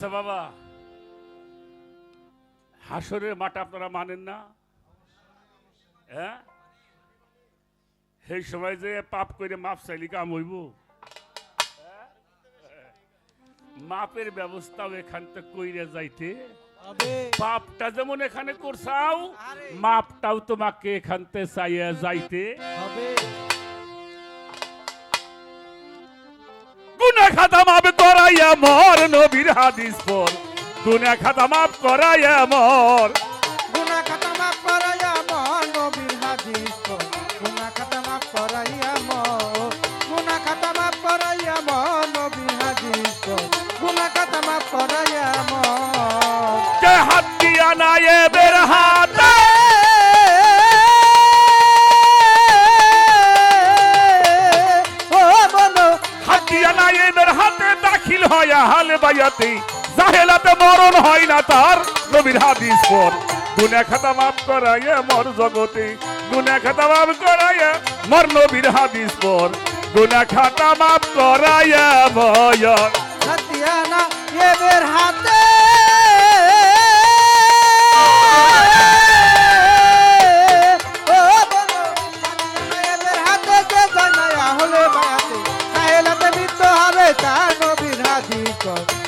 আচ্ছা বাবা। হাসরের মাঠ আপনারা মানেন না? হ্যাঁ? সেই সময় যে পাপ করে মাপ চাইলি কাম হইব? মাপের ব্যবস্থাও এখান থেকে কইরে যাইতে। পাপটা যেমন এখানে করছাও মাপটাও তোমাকে এখান থেকে চাইয়া যাইতে। হবে গুনা খাতা মাপ করাইয়া মর নবীর হাদিস পর। গুনা খাতা মাপ করাইয়া মর গুনা খাতা মাফ করাইয়া মন নবীর হাদিস কর গুনা খাতা মাফ করাইয়া গুনা খাতা মাফ করাইয়া নবীর হাদিস কর গুনা খাতা মাফ করাইয়া কে হাত দিয়া নাই হালে বাইয়াতে জাহেলাতে মরণ হয় না তার। নবীর হাদিস পর গুনা খাতা মাফ করাইয়া মর জগতে গুনা খাতা মাফ করাইয়া মর নবীর হাদিস পর। গুনা খাতা মাফ করাইয়া ভয়। হাতে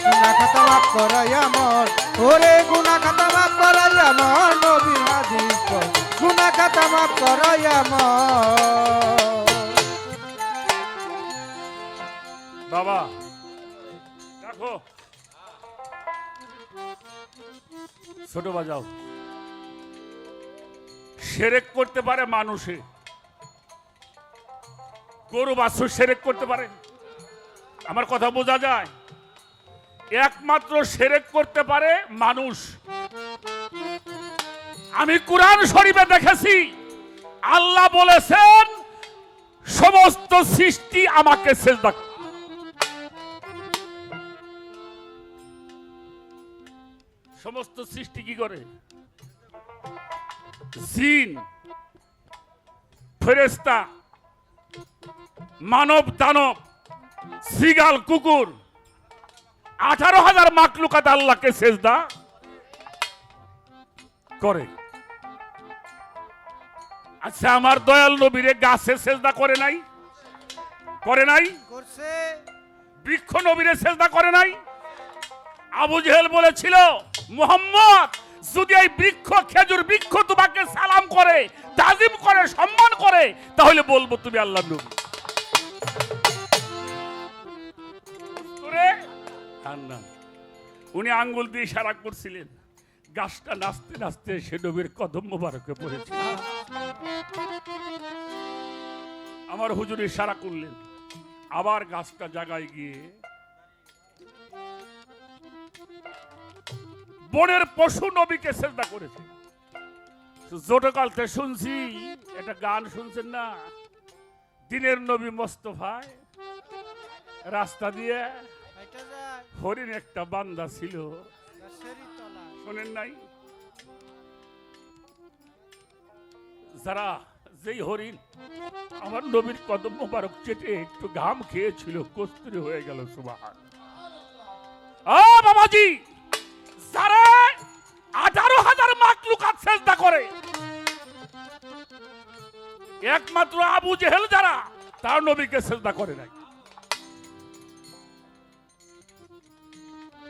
গুনা খাতা মাফ করাইয়া মর ওরে গুনা খাতা মাফ করাইয়া মর নবীর হাদিস গুনা খাতা মাফ করাইয়া মর বাবা, দেখো। ছোট বাজাও। সেরেক করতে পারে মানুষে। গরু বাছুর সেরেক করতে পারে। আমার কথা বোঝা যায়? একমাত্র সেরেক করতে পারে মানুষ আমি কোরআন শরীফে দেখেছি, আল্লাহ বলেছেন, সমস্ত সৃষ্টি আমাকে সেজদা। সমস্ত সৃষ্টি কি করে জিন ফেরেস্তা মানব দানব সিগাল, কুকুর আঠারো হাজার মাকলুকাত আল্লাহকে সেজদা করে। আচ্ছা আমার দয়াল নবীরে গাছে সেজদা করে নাই? করে নাই? করছে। বৃক্ষ নবীরে সেজদা করে নাই? আবু জেহেল বলেছিল মোহাম্মদ যদি এই বৃক্ষ খেজুর বৃক্ষ তোমাকে সালাম করে তাজিম করে সম্মান করে তাহলে বলব তুমি আল্লাহ নবী। আর না। উনি আঙ্গুল দিয়ে ইশারা করছিলেন, গাছটা নাচতে নাচতে সে নবীর কদম মোবারকে পড়েছিল আমার হুজুর ইশারা করলেন, আবার গাছটা জায়গায় গিয়ে বনের পশু নবীকে শ্রদ্ধা করেছে। জোটকালতে শুনছি, একটা গান শুনছেন না? দিনের নবী মোস্তফায় রাস্তা দিয়ে এটা হরিণ একটা বান্দা ছিল। শোনেন নাই? যারা যেই হরিণ আমার নবীর কদম মোবারক চেটে একটু ঘাম খেয়েছিল, কস্তুরি হয়ে গেল, সুবাহান। ও বাবাজি! যারা আঠারো হাজার মাকলুকাত চেষ্টা করে, একমাত্র আবু জেহেল যারা, তার নবীকে চেষ্টা করে নাই।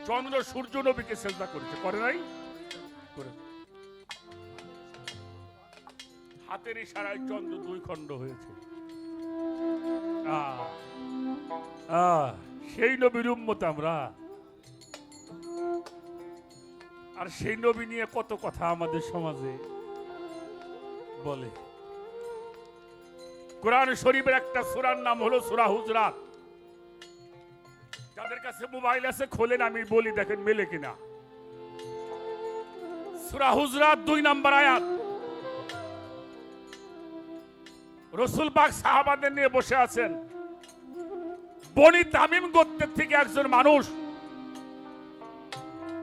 চন্দ্র সূর্য নবীকে চেষ্টা করেছে। করে নাই? হাতের ইশারায় চন্দ্র দুই খণ্ড হয়েছে। সেই নবীর উম্মত আমরা। আর সেই নবী নিয়ে কত কথা আমাদের সমাজে বলে। কোরআন শরীফের একটা সুরার নাম হলো সুরা হুজরাত। কাছে মোবাইল আছে, খোলেন, আমি বলি, দেখেন মেলে কিনা। সুরা হুজরাত দুই নাম্বার আয়াত। রসুল পাক সাহাবাদের নিয়ে বসে আছেন। বনি তামিম গোত্রের থেকে একজন মানুষ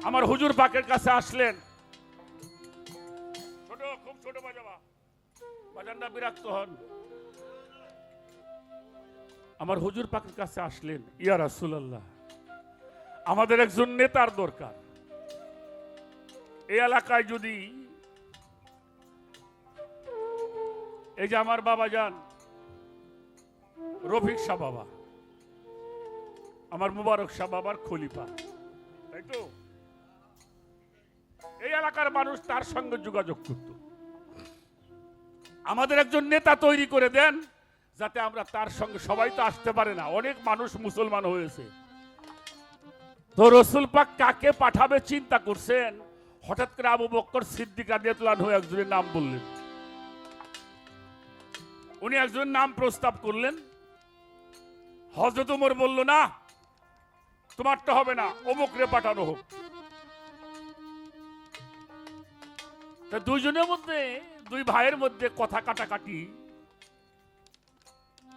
আমার হুজুর পাকের কাছে আসলেন। ছোট, খুব ছোট বাজাবা। বিরক্ত হন। আমার হুজুর পাকের কাছে আসলেন, ইয়া রাসূলুল্লাহ। আমাদের একজন নেতার দরকার। এই এলাকায় যদি এই যে আমার বাবা যান, রফিক শাহ বাবা, আমার মুবারক শাহ বাবার খলিফা, তাই তো? এই এলাকার মানুষ তার সঙ্গে যোগাযোগ করত। আমাদের একজন নেতা তৈরি করে দেন, যাতে আমরা তার সঙ্গে সবাই তো আসতে পারে না। অনেক মানুষ মুসলমান হয়েছে। তো রসুল পাক কাকে পাঠাবে চিন্তা করছেন? হঠাৎ করে আবু বক্কর সিদ্দিক আদিয়াতুল্লাহ হয়ে একজনের নাম বললেন। উনি একজন নাম প্রস্তাব করলেন। হজরত উমর বলল, না তোমারটা হবে না, অমুকরে পাঠানো হোক। তা দুইজনের মধ্যে, দুই ভাইয়ের মধ্যে কথা কাটাকাটি।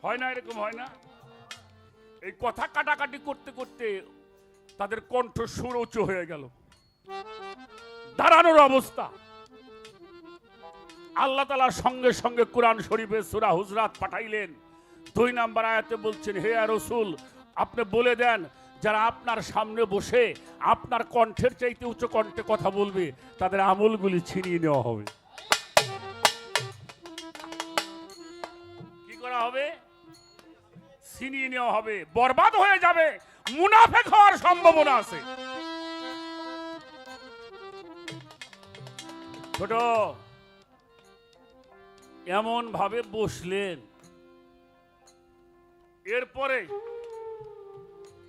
হয় না এরকম হয় না? এই কথা কাটাকাটি করতে করতে তাদের কণ্ঠ সুর উঁচু হয়ে গেল। দাঁড়ানোর অবস্থা। আল্লাহ তালার সঙ্গে সঙ্গে কোরআন শরীফে সুরা হুজরাত পাঠাইলেন। দুই নাম্বার আয়াতে বলছেন, হে রসুল, আপনি বলে দেন, যারা আপনার সামনে বসে আপনার কণ্ঠের চাইতে উচ্চ কণ্ঠে কথা বলবে, তাদের আমলগুলি ছিনিয়ে নেওয়া হবে। কি করা হবে? ছিনিয়ে নেওয়া হবে। বরবাদ হয়ে যাবে। মুনাফেক হওয়ার সম্ভাবনা আছে। ছোট, এমন ভাবে বসলেন। এরপরে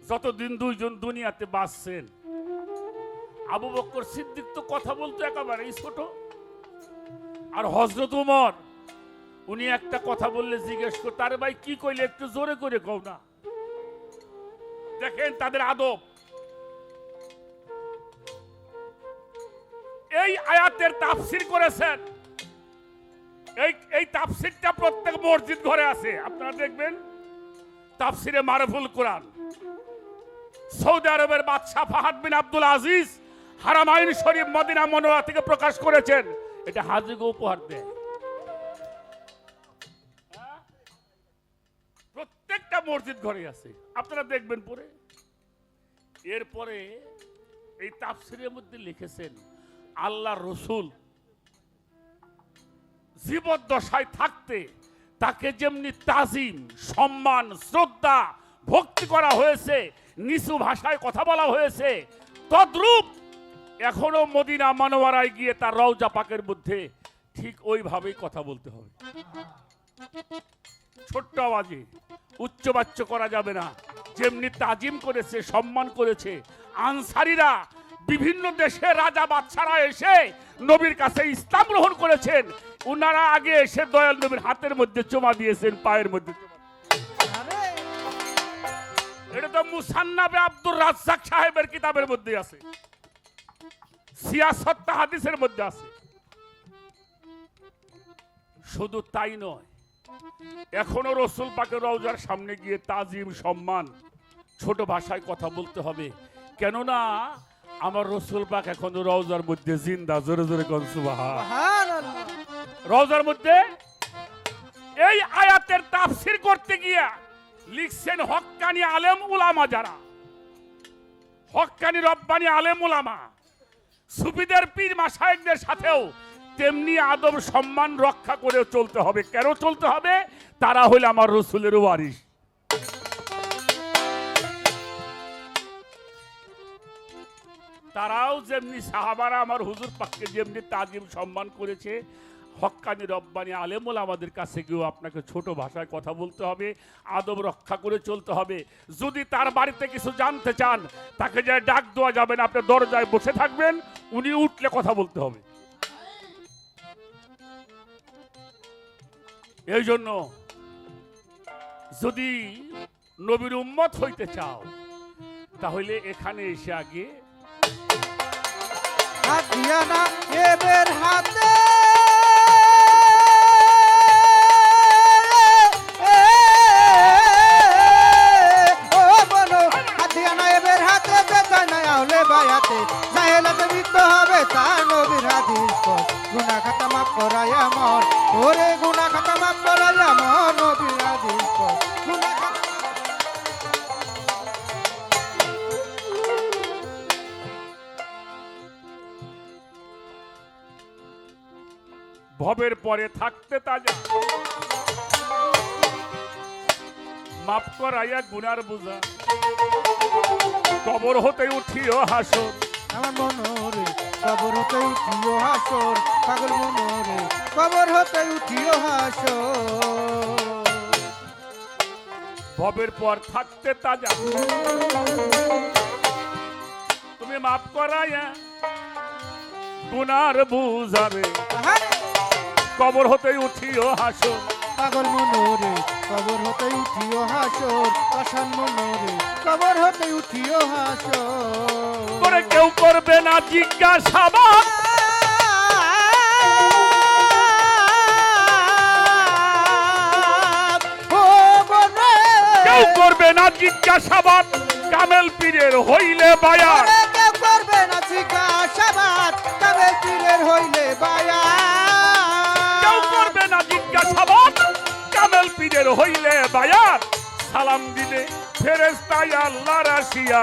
যতদিন দুইজন দুনিয়াতে বাঁচছেন, আবু বক্কর সিদ্দিক তো কথা বলতো একেবারেই ছোট। আর হজরত উমর, উনি একটা কথা বললে জিজ্ঞেস কর তারে ভাই, কি কইলে? একটু জোরে করে কও না। দেখেন তাদের আদব। এই আয়াতের তাফসির করেছেন। এই এই তাফসিরটা প্রত্যেক মসজিদ ঘরে আছে। আপনারা দেখবেন তাফসিরে মারফুল কোরআন। সৌদি আরবের বাদশাহ Fahd bin Abdul Aziz Haramain Sharif Madina Munawwara থেকে প্রকাশ করেছেন। এটা হাজিকে উপহার দেয়। প্রত্যেকটা মসজিদ ঘরে আছে। আপনারা দেখবেন পরে। এরপরে এই তাফসিরের মধ্যে লিখেছেন, আল্লাহ রসুল জীবদ্দশায় থাকতে তাকে যেমনি তাজিম, সম্মান, শ্রদ্ধা, ভক্তি করা হয়েছে, নিচু ভাষায় কথা বলা হয়েছে, তদ্রূপ এখনও মদিনা মানোয়ারায় গিয়ে তার রওজা পাকের মধ্যে ঠিক ওইভাবেই কথা বলতে হবে। ছোট্ট আওয়াজে উচ্চবাচ্য করা যাবে না। যেমনি তাজিম করেছে, সম্মান করেছে, আনসারিরা বিভিন্ন দেশে রাজা বাচ্চারা এসে নবীর কাছে ইসলাম গ্রহণ করেছেন। উনারা আগে এসে দয়াল নবীর হাতের মধ্যে চুমা দিয়েছেন, পায়ের মধ্যে এটা তো মুসান্নাবে আব্দুর রাজ্জাক সাহেবের কিতাবের মধ্যে আছে। সিয়াসত্তা হাদিসের মধ্যে আছে। শুধু তাই নয় এখনও রসুল পাকের রওজার সামনে গিয়ে তাজিম সম্মান ছোট ভাষায় কথা বলতে হবে। কেননা আমার রসুল পাক এখনও রওজার মধ্যে জিন্দা জোরে জোরে কনসুবাহা রওজার মধ্যে এই আয়াতের তাফসির করতে গিয়া লিখছেন হক্কানি আলেম উলামা যারা। হক্কানি রব্বানি আলেম উলামা। সুফিদের পীর মাসায়েকদের সাথেও তেমনি আদব সম্মান রক্ষা করে চলতে হবে। কেন চলতে হবে? তারা হইল আমার রসুলের ওয়ারিস তারাও যেমনি সাহাবারা আমার হুজুর পাককে যেমনি তাজিম সম্মান করেছে, হক্কানি রব্বানি আলেমুল আমাদের কাছে গিয়েও আপনাকে ছোট ভাষায় কথা বলতে হবে, আদব রক্ষা করে চলতে হবে। যদি তার বাড়িতে কিছু জানতে চান, তাকে যে ডাক দেওয়া যাবে না, আপনি দরজায় বসে থাকবেন, উনি উঠলে কথা বলতে হবে। এই জন্য যদি নবীর উম্মত হইতে চাও, তাহলে এখানে এসে আগে হাত দিয়া না হাতে? ওরে গুনা খাতা ভবের পরে থাকতে তাজা। মাপ করাইয়া গুনার বুঝা। কবর হতে উঠিও হাসো। আমার মনোরে কবর হতে উঠিও হাসর পাগল মনোরে কবর হতে উঠিও হাসর। ভবের পর থাকতে তাজা। তুমি মাফ করাইয়া গুনার বুঝাবে। কবর হতে উঠিও হাসর। পাগল মনোরে কবর হতে উঠিও হাসর পাষাণ মনোরে কবর হতে উঠিও হাসর। করে কেউ করবে না জিজ্ঞাসাবাদ। কেউ করবে না জিজ্ঞাসাবাদ। কামেল পীরের হইলে বায়ার। কেউ করবে না জিজ্ঞাসাবাদ। তবে তীরের হইলে বায়া কেউ করবে না জিজ্ঞাসাবাদ কামেল পীরের হইলে বায়ার। সালাম দিবে ফেরেস্তাই আল্লাহ রাশিয়া